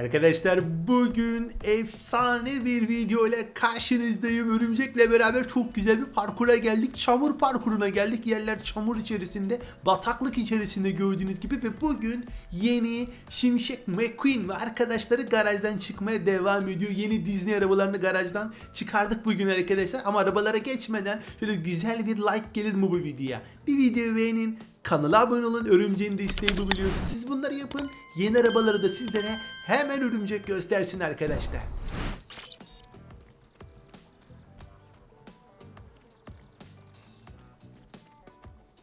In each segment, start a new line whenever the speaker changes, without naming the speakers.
Arkadaşlar bugün efsane bir video ile karşınızdayım. Örümcekle beraber çok güzel bir parkura geldik. Çamur parkuruna geldik. Yerler çamur içerisinde, bataklık içerisinde gördüğünüz gibi ve bugün yeni Şimşek McQueen ve arkadaşları garajdan çıkmaya devam ediyor. Yeni Disney arabalarını garajdan çıkardık bugün arkadaşlar. Ama arabalara geçmeden şöyle güzel bir like gelir mi bu videoya? Bir video beğenin. Kanala abone olun. Örümceğin desteği bu biliyorsunuz. Siz bunları yapın. Yeni arabaları da sizlere hemen örümcek göstersin arkadaşlar.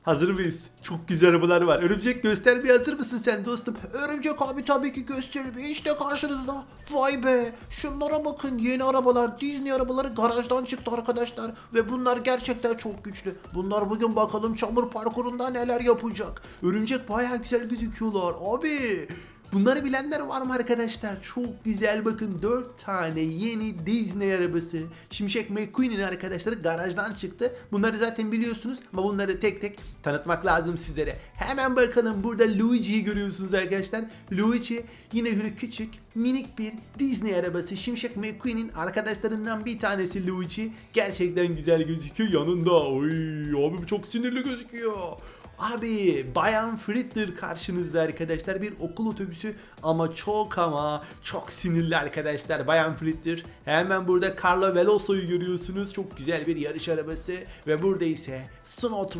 Hazır mıyız? Çok güzel arabalar var. Örümcek göstermeye hazır mısın sen dostum?
Örümcek abi tabii ki gösterdi. İşte karşınızda. Vay be. Şunlara bakın. Yeni arabalar. Disney arabaları garajdan çıktı arkadaşlar. Ve bunlar gerçekten çok güçlü. Bunlar bugün bakalım çamur parkurunda neler yapacak.
Örümcek bayağı güzel gözüküyorlar. Abi Bunları bilenler var mı arkadaşlar? Çok güzel bakın 4 tane yeni Disney arabası. Şimşek McQueen'in arkadaşları garajdan çıktı. Bunları zaten biliyorsunuz ama bunları tek tek tanıtmak lazım sizlere. Hemen bakalım burada Luigi'yi görüyorsunuz arkadaşlar. Luigi yine böyle küçük minik bir Disney arabası. Şimşek McQueen'in arkadaşlarından bir tanesi Luigi. Gerçekten güzel gözüküyor yanında. Oy abi çok sinirli gözüküyor. Abi Bayan Fritter karşınızda arkadaşlar bir okul otobüsü ama çok ama çok sinirli arkadaşlar Bayan Fritter. Hemen burada Carlo Veloso'yu görüyorsunuz çok güzel bir yarış arabası ve burada ise Snot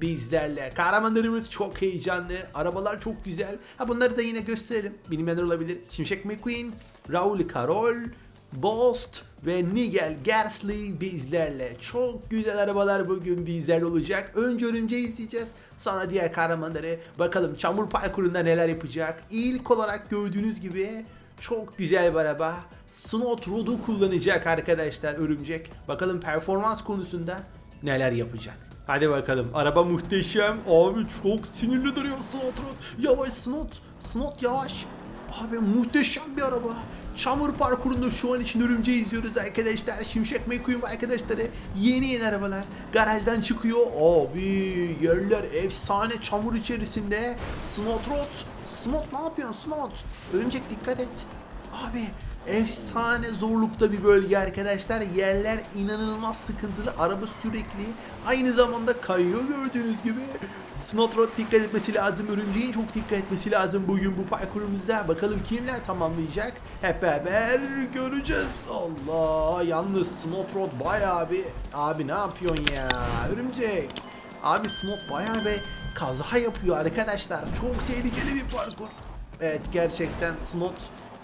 bizlerle. Kahramanlarımız çok heyecanlı arabalar çok güzel. Ha bunları da yine gösterelim bilmeyenler olabilir. Şimşek McQueen, Raul Carol, Bost ve Nigel Gersley bizlerle. Çok güzel arabalar bugün bizlerle olacak. Önce örümceği izleyeceğiz. Sonra diğer kahramanları. Bakalım çamur parkurunda neler yapacak. İlk olarak gördüğünüz gibi çok güzel bir araba. Snot Road'u kullanacak arkadaşlar örümcek. Bakalım performans konusunda neler yapacak. Hadi bakalım. Araba muhteşem. Abi çok sinirli duruyor Snot Road. Yavaş Snot. Snot yavaş. Abi muhteşem bir araba. Çamur parkurunda şu an için örümceği izliyoruz arkadaşlar. Şimşek McQueen arkadaşları yeni yeni arabalar garajdan çıkıyor. Abi yerler efsane çamur içerisinde. Snot Road. Snot ne yapıyorsun Snot? Örümcek dikkat et. Abi efsane zorlukta bir bölge arkadaşlar. Yerler inanılmaz sıkıntılı. Araba sürekli aynı zamanda kayıyor gördüğünüz gibi. Snotrot dikkat etmesi lazım. Örümceğin çok dikkat etmesi lazım bugün bu parkurumuzda. Bakalım kimler tamamlayacak? Hep beraber göreceğiz. Allah yalnız Snotrot bayağı bir... Abi ne yapıyorsun ya? Örümcek. Abi Snot bayağı bir kaza yapıyor arkadaşlar. Çok tehlikeli bir parkur. Evet gerçekten Snot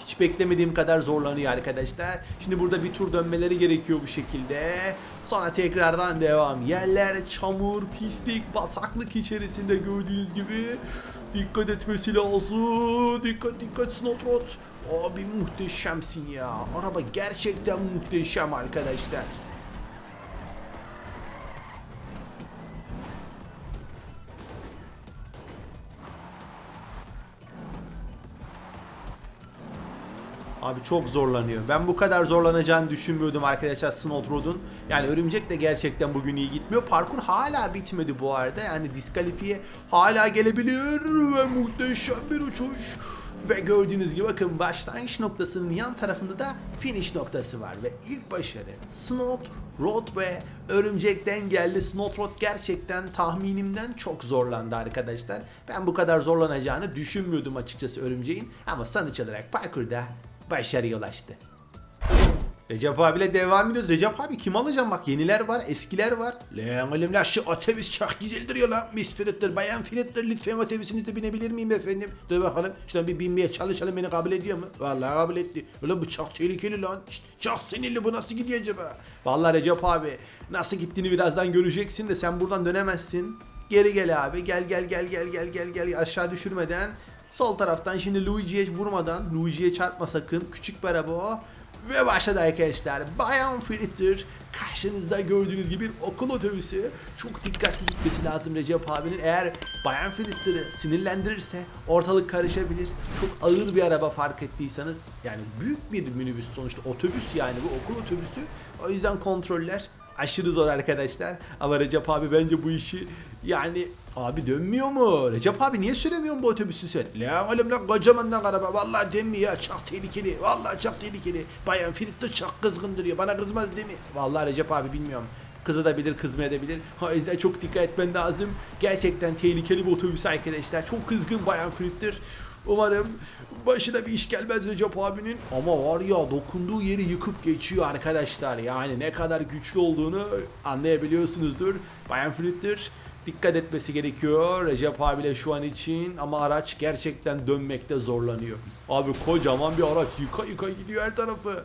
hiç beklemediğim kadar zorlanıyor arkadaşlar. Şimdi burada bir tur dönmeleri gerekiyor bu şekilde. Sonra tekrardan devam. Yerler çamur, pislik, bataklık içerisinde gördüğünüz gibi. Dikkat etmesi lazım. Dikkat dikkat Snotrot. Abi muhteşemsin ya. Araba gerçekten muhteşem arkadaşlar. Abi çok zorlanıyor. Ben bu kadar zorlanacağını düşünmüyordum arkadaşlar Snot Road'un. Yani Örümcek de gerçekten bugün iyi gitmiyor. Parkur hala bitmedi bu arada. Yani diskalifiye hala gelebilir ve muhteşem bir uçuş. Ve gördüğünüz gibi bakın başlangıç noktasının yan tarafında da finish noktası var. Ve ilk başarı Snot Road ve Örümcek'ten geldi. Snot Road gerçekten tahminimden çok zorlandı arkadaşlar. Ben bu kadar zorlanacağını düşünmüyordum açıkçası Örümcek'in. Ama sonuç olarak parkurda başarıya ulaştı. Recep abiyle devam ediyoruz. Recep abi kim alacağım bak yeniler var eskiler var. Lan oğlum la şu otobüs çok güzel duruyor lan. Miss Fritter, Bayan Fritter lütfen otobüsünüze binebilir miyim efendim? Dur bakalım şuradan bir binmeye çalışalım beni kabul ediyor mu? Vallahi kabul etti. Ulan bu çok tehlikeli lan. Şşt, çok sinirli bu nasıl gidiyor acaba? Vallahi Recep abi nasıl gittiğini birazdan göreceksin de sen buradan dönemezsin. Geri gel abi gel gel gel gel gel gel gel aşağı düşürmeden. Sol taraftan şimdi Luigi'ye vurmadan Luigi'ye çarpma sakın. Küçük bir araba o. Ve başladı arkadaşlar. Bayan Fritter karşınızda gördüğünüz gibi bir okul otobüsü. Çok dikkatli gitmesi lazım Recep abinin. Eğer Bayan Fritter'ı sinirlendirirse ortalık karışabilir. Çok ağır bir araba fark ettiyseniz. Yani büyük bir minibüs sonuçta otobüs yani bu okul otobüsü. O yüzden kontroller aşırı zor arkadaşlar. Ama Recep abi bence bu işi yani Abi dönmüyor mu? Recep abi niye süremiyorsun bu otobüsü sen? La oğlum lan kocaman lan araba. Vallahi dönmüyor ya. Çok tehlikeli. Vallahi çok tehlikeli. Bayan Filip de çok kızgın duruyor. Bana kızmaz değil mi? Vallahi Recep abi bilmiyorum. Kızı da bilir, kızmayabilir. O yüzden çok dikkat etmen lazım. Gerçekten tehlikeli bir otobüs arkadaşlar. Çok kızgın Bayan Filip'tir. Umarım başına bir iş gelmez Recep abinin. Ama var ya dokunduğu yeri yıkıp geçiyor arkadaşlar. Yani ne kadar güçlü olduğunu anlayabiliyorsunuzdur. Bayan Filip'tir. Dikkat etmesi gerekiyor Recep abiyle şu an için ama araç gerçekten dönmekte zorlanıyor. Abi kocaman bir araç yıka yıka gidiyor her tarafı.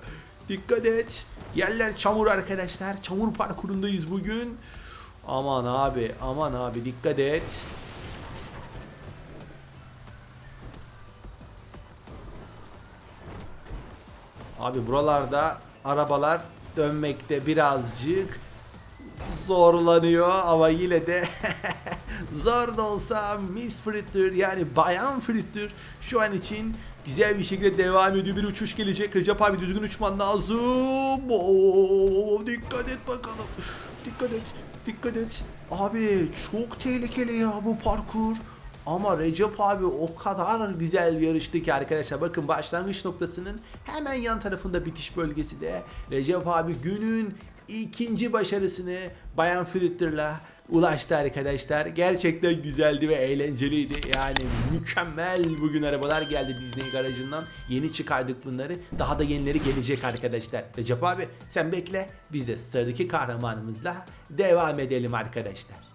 Dikkat et. Yerler çamur arkadaşlar. Çamur parkurundayız bugün. Aman abi aman abi dikkat et. Abi buralarda arabalar dönmekte birazcık zorlanıyor ama yine de zor da olsa Miss Fritter yani Bayan Fritter şu an için güzel bir şekilde devam ediyor. Bir uçuş gelecek. Recep abi düzgün uçman lazım. Oo, dikkat et bakalım. Dikkat et. Dikkat et. Abi çok tehlikeli ya bu parkur. Ama Recep abi o kadar güzel yarıştı ki arkadaşlar. Bakın başlangıç noktasının hemen yan tarafında bitiş bölgesi de Recep abi günün ikinci başarısını Bayan Fritter'la ulaştı arkadaşlar. Gerçekten güzeldi ve eğlenceliydi. Yani mükemmel bugün arabalar geldi Disney garajından. Yeni çıkardık bunları. Daha da yenileri gelecek arkadaşlar. Recep abi sen bekle. Biz de sıradaki kahramanımızla devam edelim arkadaşlar.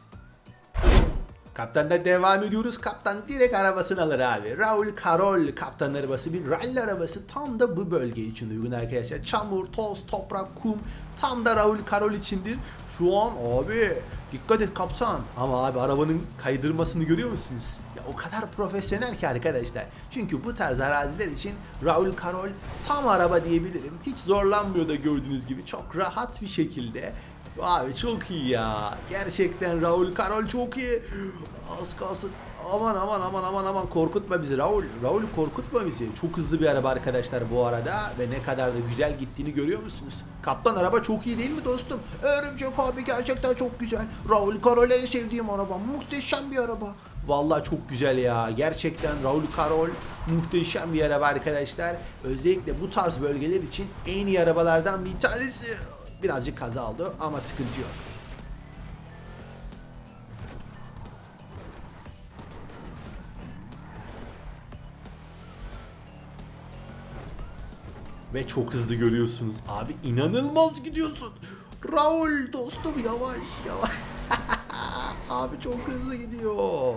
Kaptan'da devam ediyoruz. Kaptan direkt arabasını alır abi. Raul Karol kaptan arabası bir rally arabası tam da bu bölge için uygun arkadaşlar. Çamur, toz, toprak, kum tam da Raul Karol içindir. Şu an abi dikkat et kaptan. Ama abi arabanın kaydırmasını görüyor musunuz? Ya o kadar profesyonel ki arkadaşlar. Çünkü bu tarz araziler için Raul Karol tam araba diyebilirim. Hiç zorlanmıyor da gördüğünüz gibi. Çok rahat bir şekilde Abi çok iyi ya. Gerçekten Raul Karol çok iyi. Az kalsın. Aman aman aman aman aman korkutma bizi Raul. Raul korkutma bizi. Çok hızlı bir araba arkadaşlar bu arada ve ne kadar da güzel gittiğini görüyor musunuz? Kaptan araba çok iyi değil mi dostum?
Örümcek abi gerçekten çok güzel. Raul Karol en sevdiğim araba. Muhteşem bir araba.
Vallahi çok güzel ya. Gerçekten Raul Karol muhteşem bir araba arkadaşlar. Özellikle bu tarz bölgeler için en iyi arabalardan bir tanesi. Birazcık kaza oldu ama sıkıntı yok. Ve çok hızlı görüyorsunuz. Abi inanılmaz gidiyorsun. Raul dostum yavaş yavaş. Abi çok hızlı gidiyor.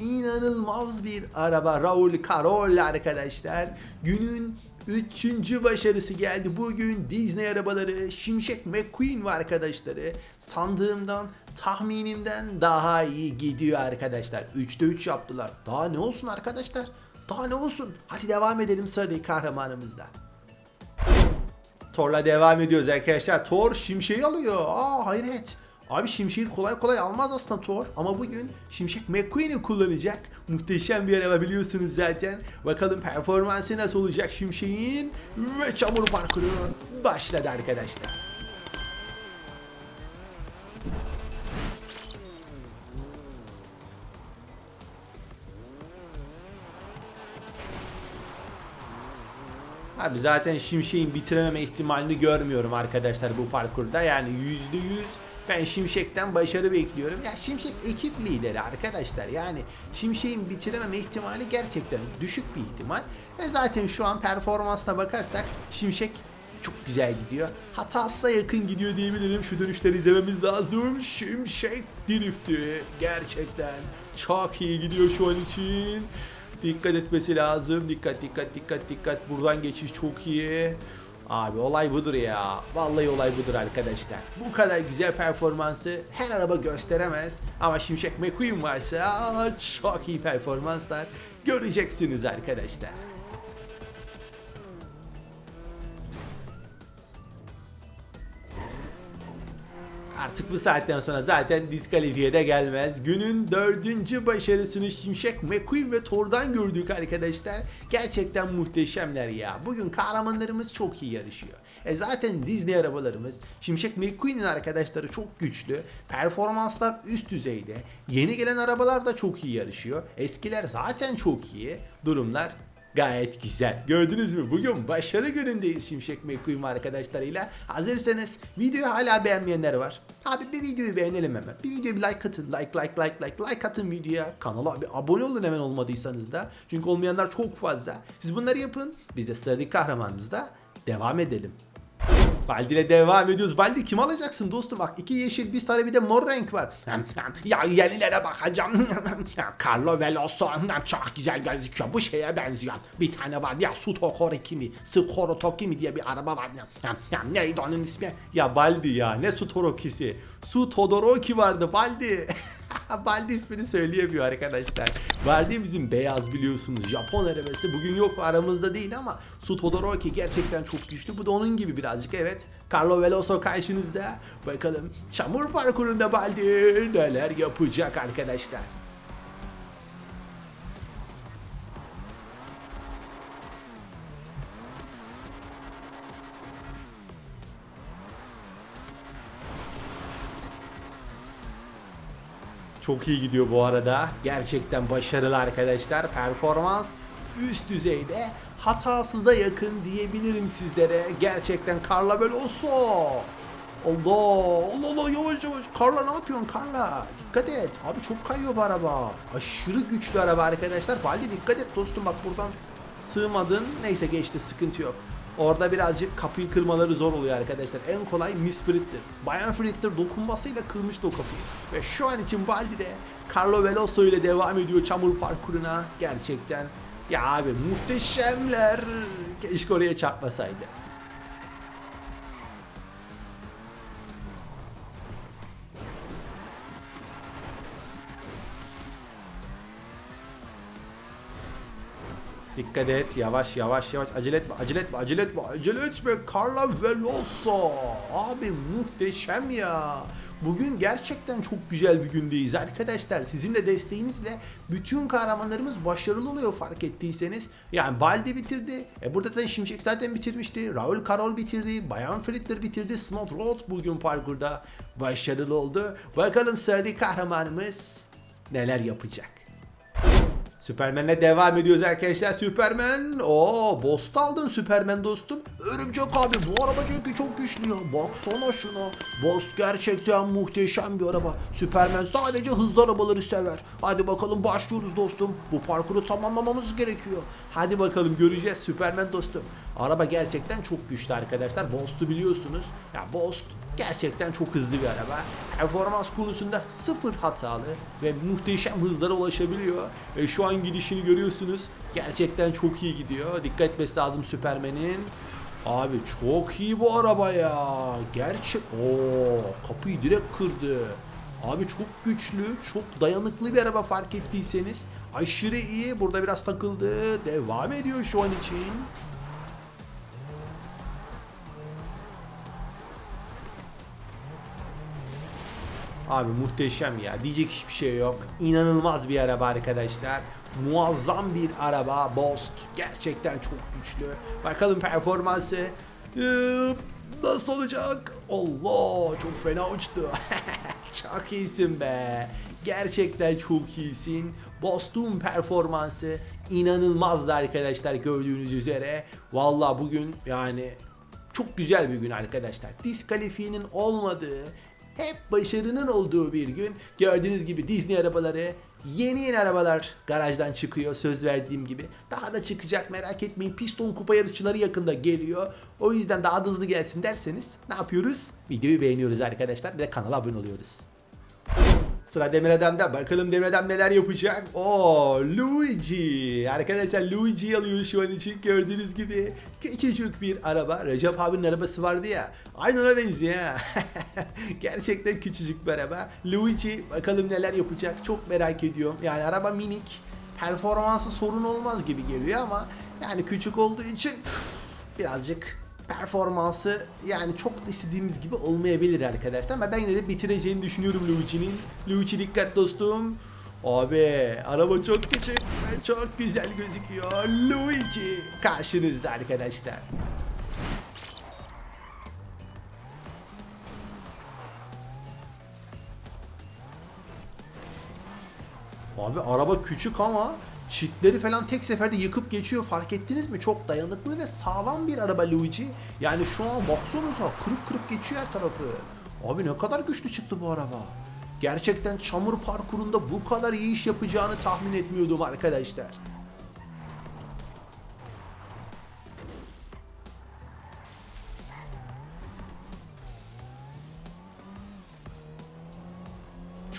İnanılmaz bir araba Raul Karol arkadaşlar. Günün üçüncü başarısı geldi. Bugün Disney arabaları Şimşek McQueen ve arkadaşları sandığımdan tahminimden daha iyi gidiyor arkadaşlar. 3'te 3 yaptılar. Daha ne olsun arkadaşlar? Daha ne olsun? Hadi devam edelim sıradaki kahramanımızla. Thor'la devam ediyoruz arkadaşlar. Thor şimşeği alıyor. Aa hayret. Abi şimşeği kolay kolay almaz aslında Thor. Ama bugün Şimşek McQueen'i kullanacak. Muhteşem bir araba biliyorsunuz zaten. Bakalım performansı nasıl olacak Şimşek'in. Ve çamur parkuru başladı arkadaşlar. Abi zaten Şimşek'in bitirememe ihtimalini görmüyorum arkadaşlar bu parkurda. Yani yüzde yüz ben Şimşek'ten başarı bekliyorum. Ya Şimşek ekip lideri arkadaşlar. Yani Şimşek'in bitirememe ihtimali gerçekten düşük bir ihtimal. Ve zaten şu an performansına bakarsak Şimşek çok güzel gidiyor. Hatasına yakın gidiyor diyebilirim. Şu dönüşleri izlememiz lazım. Şimşek drifti. Gerçekten çok iyi gidiyor şu an için. Dikkat etmesi lazım. Dikkat dikkat dikkat dikkat. Buradan geçiş çok iyi. Abi olay budur ya. Vallahi olay budur arkadaşlar. Bu kadar güzel performansı her araba gösteremez. Ama Şimşek McQueen varsa çok iyi performanslar göreceksiniz arkadaşlar. Artık bu saatten sonra zaten diskalifiye de gelmez. Günün dördüncü başarısını Şimşek McQueen ve Thor'dan gördük arkadaşlar. Gerçekten muhteşemler ya. Bugün kahramanlarımız çok iyi yarışıyor. E zaten Disney arabalarımız Şimşek McQueen'in arkadaşları çok güçlü. Performanslar üst düzeyde. Yeni gelen arabalar da çok iyi yarışıyor. Eskiler zaten çok iyi. Durumlar Gayet güzel. Gördünüz mü? Bugün başarı günündeyiz Şimşek McQueen arkadaşlarıyla. Hazırsanız videoyu hala beğenmeyenler var. Abi bir videoyu beğenelim hemen. Bir videoya bir like atın. Like like like like like atın videoya. Kanala bir abone olun hemen olmadıysanız da. Çünkü olmayanlar çok fazla. Siz bunları yapın. Biz de sıradaki kahramanımızda devam edelim. Baldi ile devam ediyoruz. Baldi kim alacaksın dostum? Bak iki yeşil bir sarı bir de mor renk var. Ya yenilere bakacağım. Carlo Veloso çok güzel gözüküyor. Bu şeye benziyor. Bir tane var ya Sutokoro mi? Skoro Toki mi diye bir araba var. Ya, neydi onun ismi? Ya Baldi ya ne Sutoroki'si? Su Todoroki vardı Baldi. Baldi ismini söyleyemiyor arkadaşlar. Baldi bizim beyaz biliyorsunuz Japon arabası. Bugün yok aramızda değil ama Su Todoroki gerçekten çok güçlü. Bu da onun gibi birazcık evet. Carlo Veloso karşınızda. Bakalım çamur parkurunda Baldi neler yapacak arkadaşlar. Çok iyi gidiyor bu arada. Gerçekten başarılı arkadaşlar. Performans üst düzeyde. Hatasıza yakın diyebilirim sizlere. Gerçekten Carla Veloso. Allah Allah Allah yavaş yavaş. Carla ne yapıyorsun Carla? Dikkat et. Abi çok kayıyor bu araba. Aşırı güçlü araba arkadaşlar. Baldi dikkat et dostum bak buradan sığmadın. Neyse geçti sıkıntı yok. Orada birazcık kapıyı kırmaları zor oluyor arkadaşlar. En kolay Miss Fritter. Bayan Fritter dokunmasıyla kırmıştı o kapıyı. Ve şu an için Baldi de Carlo Veloso ile devam ediyor çamur parkuruna. Gerçekten ya abi muhteşemler. Keşke oraya çarpmasaydı. Dikkat et yavaş yavaş yavaş acele etme acele etme acele etme acele etme Carla Veloso abi muhteşem ya Bugün gerçekten çok güzel bir gündeyiz arkadaşlar. Sizin de desteğinizle bütün kahramanlarımız başarılı oluyor fark ettiyseniz. Yani Baldi bitirdi. E burada zaten Şimşek zaten bitirmişti. Raul Karol bitirdi. Bayan Fritter bitirdi. Snot Road bugün parkurda başarılı oldu. Bakalım sıradaki kahramanımız neler yapacak. Süpermen'le devam ediyoruz arkadaşlar. Süpermen. Oo, Bost aldın Süpermen dostum.
Örümcek abi bu araba çünkü çok güçlü ya. Baksana şuna. Bost gerçekten muhteşem bir araba. Süpermen sadece hızlı arabaları sever. Hadi bakalım başlıyoruz dostum. Bu parkuru tamamlamamız gerekiyor.
Hadi bakalım göreceğiz Süpermen dostum. Araba gerçekten çok güçlü arkadaşlar. Boost'u biliyorsunuz. Ya Boost gerçekten çok hızlı bir araba. Performans konusunda sıfır hatalı ve muhteşem hızlara ulaşabiliyor. Ve şu an gidişini görüyorsunuz. Gerçekten çok iyi gidiyor. Dikkat etmesi lazım Süpermen'in. Abi çok iyi bu araba ya. Gerçek. Oo, kapıyı direkt kırdı. Abi çok güçlü, çok dayanıklı bir araba fark ettiyseniz. Aşırı iyi. Burada biraz takıldı. Devam ediyor şu an için. Abi muhteşem ya. Diyecek hiçbir şey yok. İnanılmaz bir araba arkadaşlar. Muazzam bir araba. Bost. Gerçekten çok güçlü. Bakalım performansı. Nasıl olacak? Allah çok fena uçtu. çok iyisin be. Gerçekten çok iyisin. Bost'un performansı inanılmazdı arkadaşlar gördüğünüz üzere. Valla bugün yani çok güzel bir gün arkadaşlar. Diskalifiyenin olmadığı, hep başarının olduğu bir gün. Gördüğünüz gibi Disney arabaları, yeni yeni arabalar garajdan çıkıyor söz verdiğim gibi. Daha da çıkacak merak etmeyin. Piston kupa yarışçıları yakında geliyor. O yüzden daha da hızlı gelsin derseniz ne yapıyoruz? Videoyu beğeniyoruz arkadaşlar. De kanala abone oluyoruz. Sıra Demir Adam'da. Bakalım Demir Adam neler yapacak. Oo Luigi. Arkadaşlar Luigi alıyor şu an için gördüğünüz gibi. Küçücük bir araba. Recep abinin arabası vardı ya. Aynı ona benziyor. Gerçekten küçücük bir araba. Luigi bakalım neler yapacak. Çok merak ediyorum. Yani araba minik. Performansı sorun olmaz gibi geliyor ama yani küçük olduğu için birazcık performansı yani çok da istediğimiz gibi olmayabilir arkadaşlar ama ben yine de bitireceğini düşünüyorum Luigi'nin. Luigi dikkat dostum. Abi araba çok küçük ve çok güzel gözüküyor. Luigi karşınızda arkadaşlar. Abi araba küçük ama çitleri falan tek seferde yıkıp geçiyor fark ettiniz mi? Çok dayanıklı ve sağlam bir araba Luigi. Yani şu an baksanıza kırıp kırıp geçiyor her tarafı. Abi ne kadar güçlü çıktı bu araba. Gerçekten çamur parkurunda bu kadar iyi iş yapacağını tahmin etmiyordum arkadaşlar.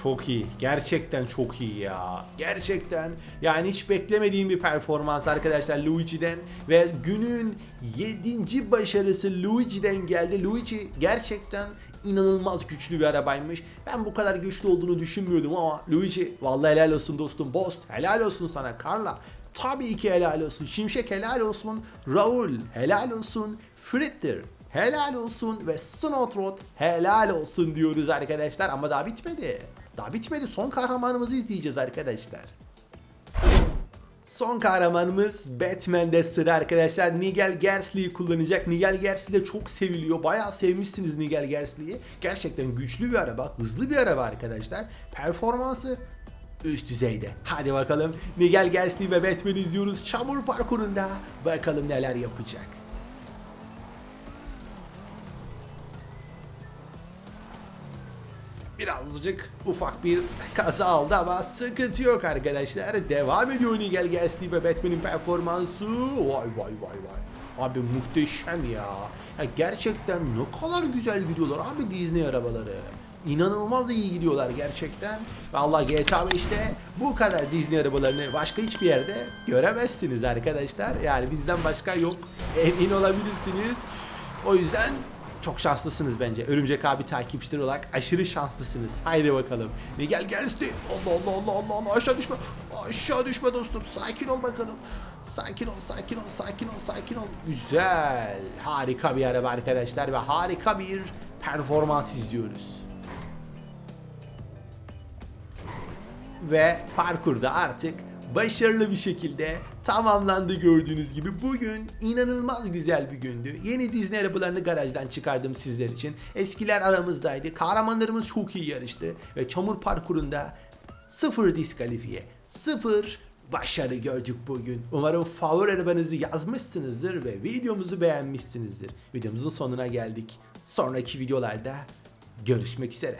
Çok iyi. Gerçekten çok iyi ya. Gerçekten. Yani hiç beklemediğim bir performans arkadaşlar Luigi'den. Ve günün 7. başarısı Luigi'den geldi. Luigi gerçekten inanılmaz güçlü bir arabaymış. Ben bu kadar güçlü olduğunu düşünmüyordum ama Luigi vallahi helal olsun dostum. Bost helal olsun sana. Carla tabii ki helal olsun. Şimşek helal olsun. Raul helal olsun. Fritter helal olsun ve Snowtrot helal olsun diyoruz arkadaşlar ama daha bitmedi. Daha bitmedi. Son kahramanımızı izleyeceğiz arkadaşlar. Son kahramanımız Batman'de sıra arkadaşlar. Nigel Gersley'i kullanacak. Nigel Gersley de çok seviliyor. Bayağı sevmişsiniz Nigel Gersley'i. Gerçekten güçlü bir araba, hızlı bir araba arkadaşlar. Performansı üst düzeyde. Hadi bakalım Nigel Gersley ve Batman'i izliyoruz çamur parkurunda. Bakalım neler yapacak. Birazcık ufak bir kaza aldı ama sıkıntı yok arkadaşlar. Devam ediyor Nigel Gersley ve Batman'in performansı. Vay vay vay vay. Abi muhteşem ya. ya. Gerçekten ne kadar güzel gidiyorlar abi Disney arabaları. İnanılmaz iyi gidiyorlar gerçekten. Vallahi GTA 5'te bu kadar Disney arabalarını başka hiçbir yerde göremezsiniz arkadaşlar. Yani bizden başka yok. Emin olabilirsiniz. O yüzden çok şanslısınız bence. Örümcek abi takipçileri olarak aşırı şanslısınız. Haydi bakalım. Miguel Gersti. Allah Allah Allah Allah Allah aşağı düşme. Aşağı düşme dostum. Sakin ol bakalım. Sakin ol, sakin ol, sakin ol, sakin ol. Güzel. Harika bir araba arkadaşlar ve harika bir performans izliyoruz. ve parkurda artık başarılı bir şekilde tamamlandı gördüğünüz gibi. Bugün inanılmaz güzel bir gündü. Yeni Disney arabalarını garajdan çıkardım sizler için. Eskiler aramızdaydı. Kahramanlarımız çok iyi yarıştı ve çamur parkurunda sıfır diskalifiye, sıfır başarı gördük bugün. Umarım favori arabanızı yazmışsınızdır ve videomuzu beğenmişsinizdir. Videomuzun sonuna geldik. Sonraki videolarda görüşmek üzere.